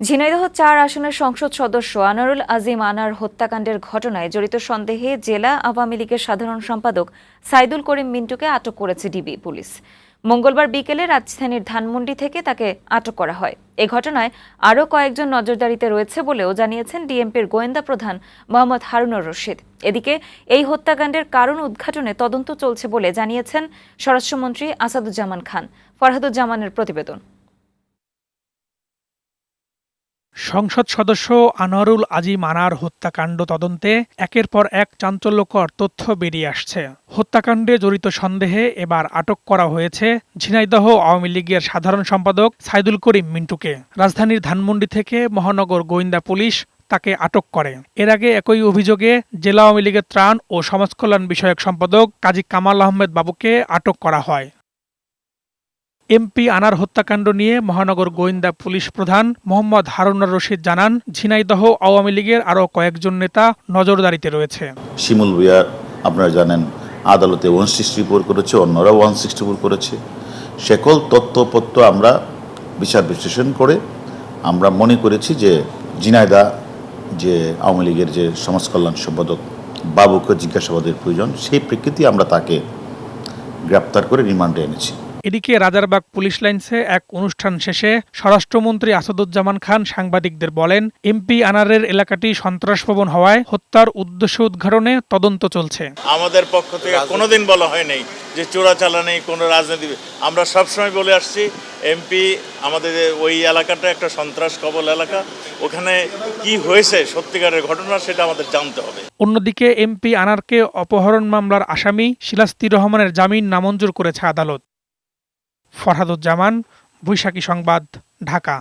ঝিনাইদহ চার আসনের সংসদ সদস্য আনারুল আজিম আনার হত্যাকাণ্ডের ঘটনায় জড়িত সন্দেহে জেলা আওয়ামী লীগের সাধারণ সম্পাদক সাইদুল করিম মিন্টুকে আটক করেছে ডিবি পুলিশ। মঙ্গলবার বিকেলে রাজধানীর ধানমন্ডি থেকে তাকে আটক করা হয়। এ ঘটনায় আরও কয়েকজন নজরদারিতে রয়েছে বলেও জানিয়েছেন ডিএমপির গোয়েন্দা প্রধান মোহাম্মদ হারুনুর রশিদ। এদিকে এই হত্যাকাণ্ডের কারণ উদ্ঘাটনে তদন্ত চলছে বলে জানিয়েছেন স্বরাষ্ট্রমন্ত্রী আসাদুজ্জামান খান। ফরহাদুজ্জামানের প্রতিবেদন। সংসদ সদস্য আনোয়ারুল আজিম আনার হত্যাকাণ্ড তদন্তে একের পর এক চাঞ্চল্যকর তথ্য বেরিয়ে আসছে। হত্যাকাণ্ডে জড়িত সন্দেহে এবার আটক করা হয়েছে ঝিনাইদহ আওয়ামী লীগের সাধারণ সম্পাদক সাইদুল করিম মিন্টুকে। রাজধানীর ধানমন্ডি থেকে মহানগর গোয়েন্দা পুলিশ তাকে আটক করে। এর আগে একই অভিযোগে জেলা আওয়ামী লীগের ত্রাণ ও সমাজকল্যাণ বিষয়ক সম্পাদক কাজী কামাল আহমেদ বাবুকে আটক করা হয়। এমপি আনার হত্যাকাণ্ড নিয়ে মহানগর গোয়েন্দা পুলিশ প্রধান মোহাম্মদ হারুনার রশিদ জানান, ঝিনাইদহ আওয়ামী লীগের আরও কয়েকজন নেতা নজরদারিতে রয়েছে। শিমুল ভুইয়া, আপনারা জানেন, আদালতে ওয়ান সিক্সটি ফোর করেছে অন্যরা ওয়ান সিক্সটি ফোর করেছে। সকল তথ্যপত্র আমরা বিচার বিশ্লেষণ করে আমরা মনে করেছি যে জিনাইদা যে আওয়ামী লীগের যে সমাজ কল্যাণ সম্পাদক বাবুকে জিজ্ঞাসাবাদের প্রয়োজন, সেই প্রেক্ষিতে আমরা তাকে গ্রেপ্তার করে রিমান্ডে এনেছি। এদিকে রাজারবাগ পুলিশ লাইন্সে এক অনুষ্ঠান শেষে স্বরাষ্ট্রমন্ত্রী আসাদুজ্জামান খান সাংবাদিকদের বলেন এমপি আনারের এলাকাটি সন্ত্রাসভবন হওয়ায় হত্যার উদ্দেশ্য উদ্ঘাটনে তদন্ত চলছে। আমাদের পক্ষ থেকে কোনোদিন বলা হয় নাই যে চোরাচালানি কোনো রাজনীতি। আমরা সবসময় বলে আসছি এমপি আমাদের ওই এলাকাটা একটা সন্ত্রাস কবল এলাকা। ওখানে কি হয়েছে সত্যিকারের ঘটনা সেটা আমাদের জানতে হবে। অন্যদিকে এমপি আনারকে অপহরণ মামলার আসামি শিলাস্তি রহমানের জামিন নামঞ্জুর করেছে আদালত। ফরহাদুজ্জামান বৈশাখী সংবাদ ঢাকা।